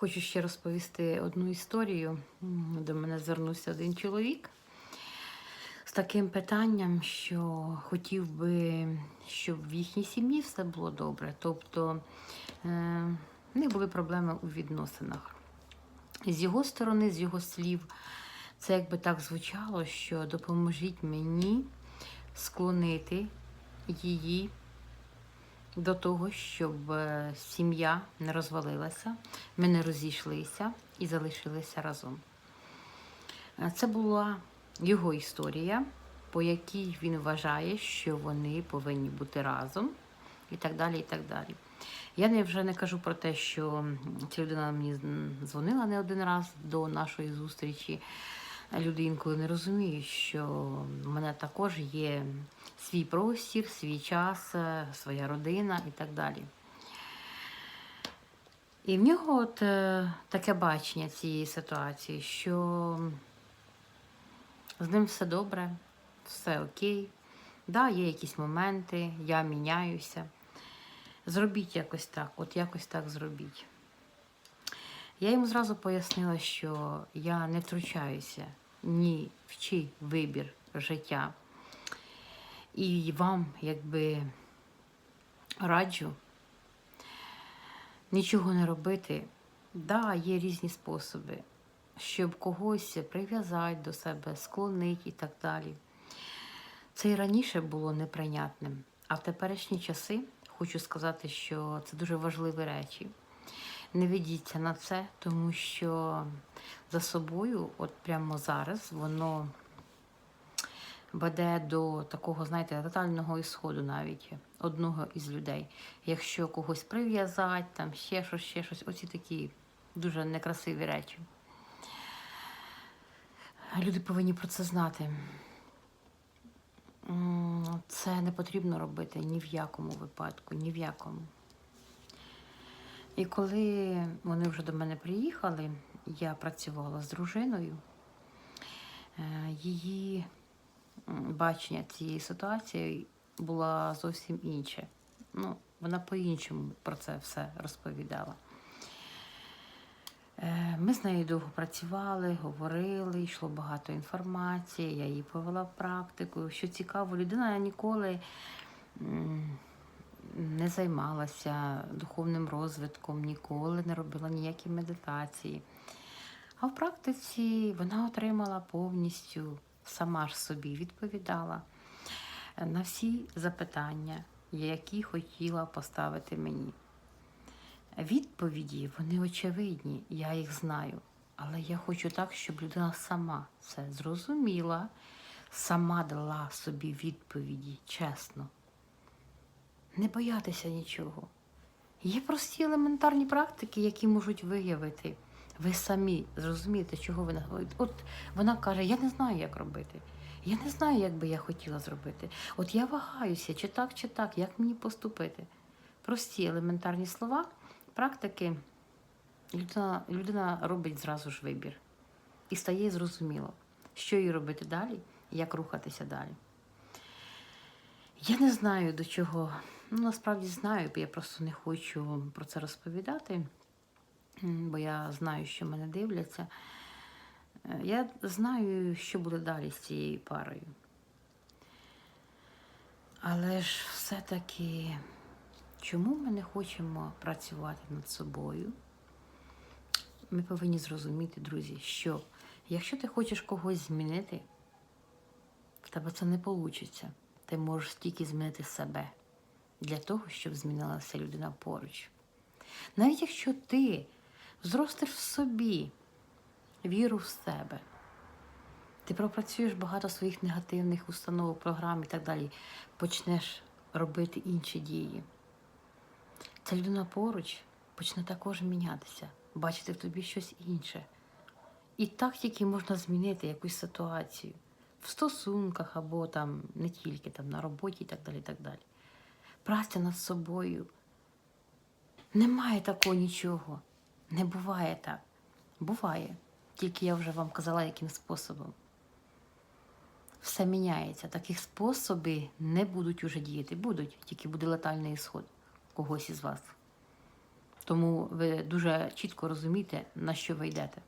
Хочу ще розповісти одну історію. До мене звернувся один чоловік з таким питанням, що хотів би, щоб в їхній сім'ї все було добре. Тобто не були проблеми у відносинах. З його сторони, з його слів, це якби так звучало, що допоможіть мені склонити її до того, щоб е, сім'я не розвалилася, ми не розійшлися і залишилися разом. Е, Це була його історія, по якій він вважає, що вони повинні бути разом, і так далі. і так далі. Я вже не кажу про те, що ця людина мені дзвонила не один раз до нашої зустрічі. Люди інколи не розуміють, що в мене також є свій простір, свій час, е, своя родина і так далі. І в нього от е, таке бачення цієї ситуації, що з ним все добре, все окей. Да, є якісь моменти, я міняюся. Зробіть якось так, от якось так зробіть. Я йому зразу пояснила, що я не втручаюся ні в чий вибір життя. І вам, якби раджу нічого не робити. Да, є різні способи, щоб когось прив'язати до себе, склонити і так далі. Це і раніше було неприйнятним. А в теперішні часи хочу сказати, що це дуже важливі речі. Не ведіться на це, тому що за собою, от прямо зараз, воно веде до такого, знаєте, тотального ісходу навіть одного із людей. Якщо когось прив'язати, там ще щось, ще щось, оці такі дуже некрасиві речі. Люди повинні про це знати. Це не потрібно робити ні в якому випадку, ні в якому. І коли вони вже до мене приїхали, я працювала з дружиною, е, її бачення цієї ситуації було зовсім інше. Ну, вона по-іншому про це все розповідала. Е, Ми з нею довго працювали, говорили, йшло багато інформації, я її повела в практику. Що цікаво, людина ніколи не займалася духовним розвитком, ніколи не робила ніякі медитації. А в практиці вона отримала повністю сама ж собі відповідала на всі запитання, які хотіла поставити мені. Відповіді вони очевидні, я їх знаю. Але я хочу так, щоб людина сама це зрозуміла, сама дала собі відповіді чесно. Не боятися нічого. Є прості елементарні практики, які можуть виявити. Ви самі зрозумієте, чого говорить. От вона каже: Я не знаю, як робити. Я не знаю, як би я хотіла зробити. От я вагаюся, чи так, чи так, як мені поступити. Прості елементарні слова, практики, людина, людина робить зразу ж вибір. І стає зрозуміло, що їй робити далі, як рухатися далі. Я не знаю до чого. Ну, насправді знаю, я просто не хочу про це розповідати, бо я знаю, що мене дивляться. Е, Я знаю, що буде далі з цією парою. Але ж все-таки, чому ми не хочемо працювати над собою? Ми повинні зрозуміти, друзі, що якщо ти хочеш когось змінити, в тебе це не вийде. Ти можеш тільки змінити себе для того, щоб змінилася людина поруч. Навіть якщо ти зростеш в собі віру в себе, ти пропрацюєш багато своїх негативних установок, програм і так далі, почнеш робити інші дії. Ця людина поруч почне також мінятися, бачити в тобі щось інше. І так тільки можна змінити якусь ситуацію в стосунках або там не тільки там на роботі і так далі. і так далі. Праця над собою. Немає такого нічого. Не буває так. Буває. Тільки я вже вам казала, яким способом. Все міняється. Таких способи не будуть уже діяти. Будуть, тільки буде летальний ісход когось із вас. Тому ви дуже чітко розумієте, на що ви йдете.